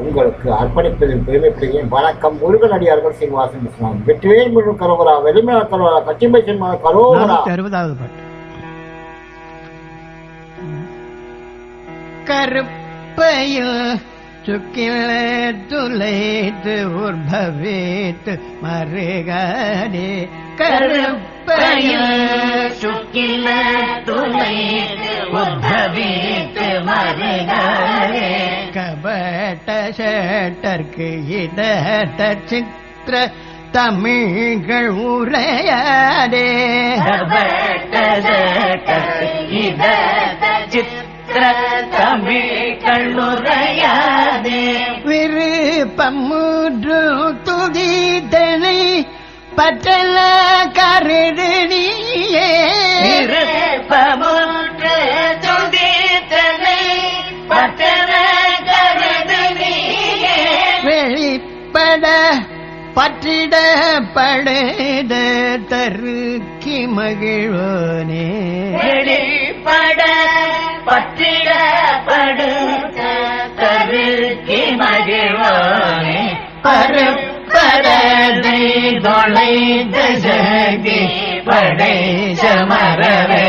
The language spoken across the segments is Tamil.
உங்களுக்கு அர்ப்பணிப்பதில் பெருமைப்படுகிறேன் வணக்கம் முருகனடியார்கள் சீனிவாசன் இஸ்லாம் வெற்றிவேல் முழு கரோகரா வெளிமல கரோகரா கச்சிம்பை சின்மா கரோகரா அறுபதாவது பாட்டு. கருப்பையில் சுக்கில துளைத்து உற்பவித்து மருகனே கருப்பையில் சுக்கில துளைத்து உத்தவித்து மருகனே சேட்டர்க்கு இடட்ட சித்திர தமிழ்கள் உரையாடே. சித்திர தமிழ் கண்ணுரையாதே விருப்பம் மூன்று துதிதனை பற்றல கருடியே விருப்பமுற்று பற்றிட பற்றிட படைத தருக்கி மகிழ்வனே. பட பற்றிட படுத்த தருக்கி மகிழ்வானே. பருப்பரதை தொலைந்த ஜகி படை சமரவே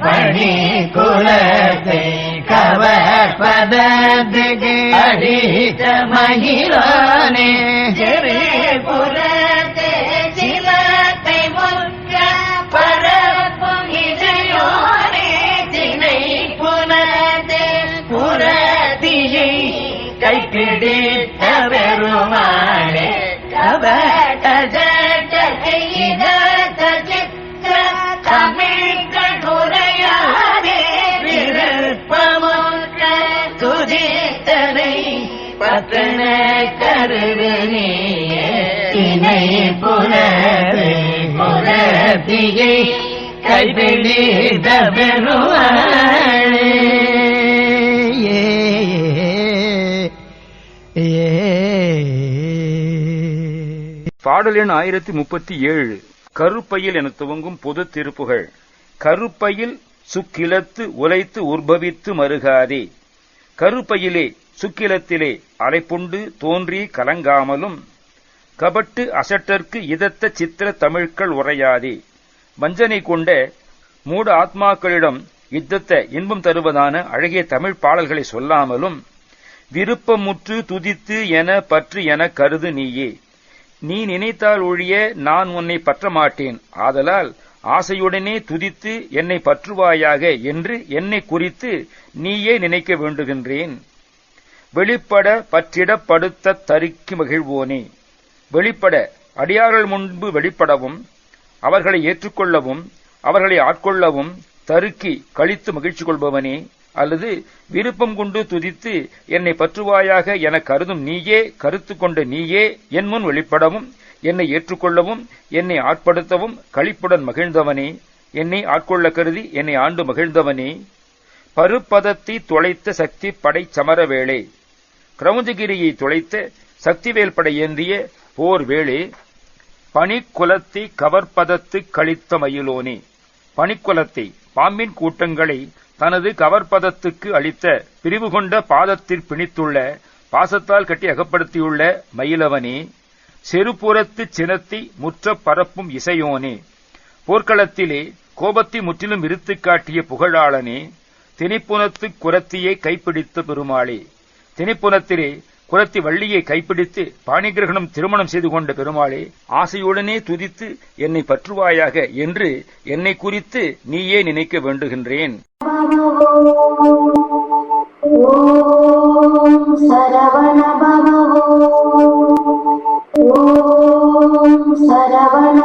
பணி குலத்தை கவர்பதத்துக்கு அடித்த மகிழானே கைப்பிடி சிலத்தை முற்ற பெருமானே பாடல் எண் ஆயிரத்தி முப்பத்தி ஏழு கருப்பையில் என துவங்கும் பொது திருப்புகள். கருப்பையில் சுக்கிலத்து உலைத்து உற்பவித்து மருகாதே. கருப்பையிலே சுக்கிலத்திலே அலைப்புண்டு தோன்றி கலங்காமலும் கபட்டு அசட்டற்கு இதத்த சித்திர தமிழ்கள் உரையாதே வஞ்சனை கொண்ட மூட ஆத்மாக்களிடம் யுத்தத்த இன்பம் தருவதான அழகிய தமிழ் பாடல்களை சொல்லாமலும் விருப்பமுற்று துதித்து என பற்று என கருது நீயே. நீ நினைத்தால் ஒழிய நான் உன்னை பற்ற மாட்டேன் ஆதலால் ஆசையுடனே துதித்து என்னை பற்றுவாயாக என்று என்னை குறித்து நீயே நினைக்க வேண்டுகின்றேன். வெளிப்பட பற்றிடப்படுத்த தருக்கி மகிழ்வோனே. வெளிப்பட அடியார்கள் முன்பு வெளிப்படவும் அவர்களை ஏற்றுக்கொள்ளவும் அவர்களை ஆட்கொள்ளவும் தருக்கி கழித்து மகிழ்ச்சி கொள்பவனே. அல்லது விருப்பம் கொண்டு துதித்து என்னை பற்றுவாயாக என கருதும் நீயே கருத்து கொண்ட நீயே என் முன் வெளிப்படவும் என்னை ஏற்றுக்கொள்ளவும் என்னை ஆட்படுத்தவும் களிப்புடன் மகிழ்ந்தவனே. என்னை ஆட்கொள்ள கருதி என்னை ஆண்டு மகிழ்ந்தவனே. பருப்பதத்தை தொலைத்த சக்தி படை சமரவேளே. கிரௌஞ்சகிரியை தொலைத்த சக்திவேல் படை ஏந்திய போர் வேளே பனிக்குலத்தை கவர்ப்பதத்து கழித்த மயிலோனே. பனிக்குலத்தை பாம்பின் கூட்டங்களை தனது கவர்ப்பதத்துக்கு அளித்த பிரிவு கொண்ட பாதத்தில் பிணித்துள்ள பாசத்தால் கட்டி அகப்படுத்தியுள்ள மயிலவனே. செருப்புறத்து சினத்தி முற்ற பரப்பும் இசையோனே. போர்க்களத்திலே கோபத்தை முற்றிலும் இருத்து காட்டிய புகழாளனே திணிப்புனத்து குரத்தியை கைப்பிடித்த பெருமாளே. திணிப்புனத்திலே குரத்தி வள்ளியை கைப்பிடித்து பாணிகிரகணம் திருமணம் செய்து கொண்ட பெருமாளே ஆசையுடனே துதித்து என்னை பற்றுவாயாக என்று என்னை குறித்து நீயே நினைக்க வேண்டுகின்றேன். trabajo